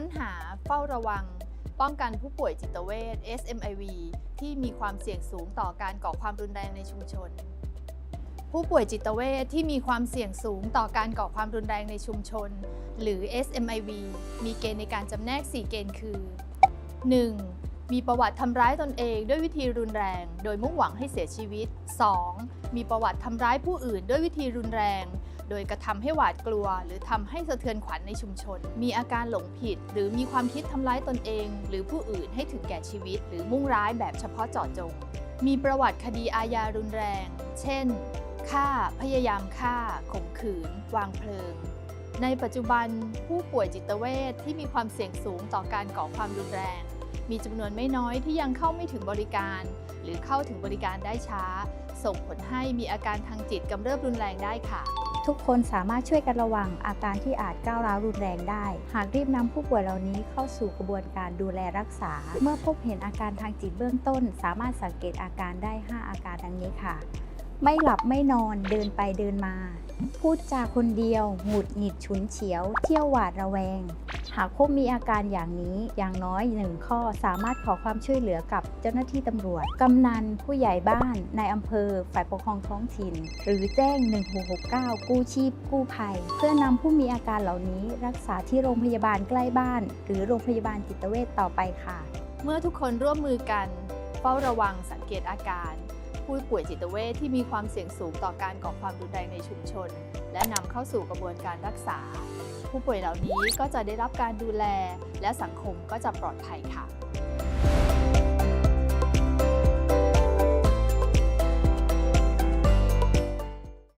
ค้นหาเฝ้าระวัง ป้องกันผู้ป่วยจิตเวช SMIV ที่มีความเสี่ยงสูงต่อการก่อความรุนแรงในชุมชน ผู้ป่วยจิตเวชที่มีความเสี่ยงสูงต่อการก่อความรุนแรงในชุมชน หรือ SMIV มีเกณฑ์ในการจำแนก 4 เกณฑ์คือ 1. มีประวัติทำร้ายตนเองด้วยวิธีรุนแรง โดยมุ่งหวังให้เสียชีวิต 2. มีประวัติทำร้ายผู้อื่นด้วยวิธีรุนแรง โดยกระทำให้หวาดกลัว หรือทำให้สะเทือนขวัญในชุมชน มีอาการหลงผิด หรือมีความคิดทำร้ายตนเอง หรือผู้อื่นให้ถึงแก่ชีวิต หรือมุ่งร้ายแบบเฉพาะเจาะจง มีประวัติคดีอาญารุนแรง เช่นฆ่า พยายามฆ่า ข่มขืน วางเพลิง ในปัจจุบันผู้ป่วยจิตเวชที่มีความเสี่ยงสูงต่อการก่อความรุนแรง มีจำนวนไม่น้อยที่ยังเข้าไม่ถึงบริการ หรือเข้าถึงบริการได้ช้า ส่งผลให้มีอาการทางจิตกำเริบรุนแรงได้ค่ะ ทุกคนสามารถช่วยกันระวังอาการที่อาจก้าวร้าวรุนแรงได้ หากรีบนำผู้ป่วยเหล่านี้เข้าสู่กระบวนการดูแลรักษา เมื่อพบเห็นอาการทางจิตเบื้องต้น สามารถสังเกตอาการได้ 5 อาการดังนี้ค่ะไม่หลับไม่นอนเดินไปเดินมา พูดจาคนเดียว หงุดหงิดฉุนเฉียว เที่ยวหวาดระแวง หากพบมีอาการอย่างนี้อย่างน้อยหนึ่งข้อสามารถขอความช่วยเหลือกับเจ้าหน้าที่ตำรวจ กำนัน ผู้ใหญ่บ้าน นายอำเภอ ฝ่ายปกครองท้องถิ่น หรือแจ้ง 1669 กู้ชีพ กู้ภัย เพื่อนำผู้มีอาการเหล่านี้ รักษาที่โรงพยาบาลใกล้บ้าน หรือโรงพยาบาลจิตเวชต่อไปค่ะ เมื่อทุกคนร่วมมือกัน เฝ้าระวังสังเกตอาการ ผู้ป่วยจิตเวชที่มีความเสี่ยงสูงต่อการก่อความรุนแรงในชุมชน และนำเข้าสู่กระบวนการรักษา ผู้ป่วยเหล่านี้ก็จะได้รับการดูแล และสังคมก็จะปลอดภัยค่ะ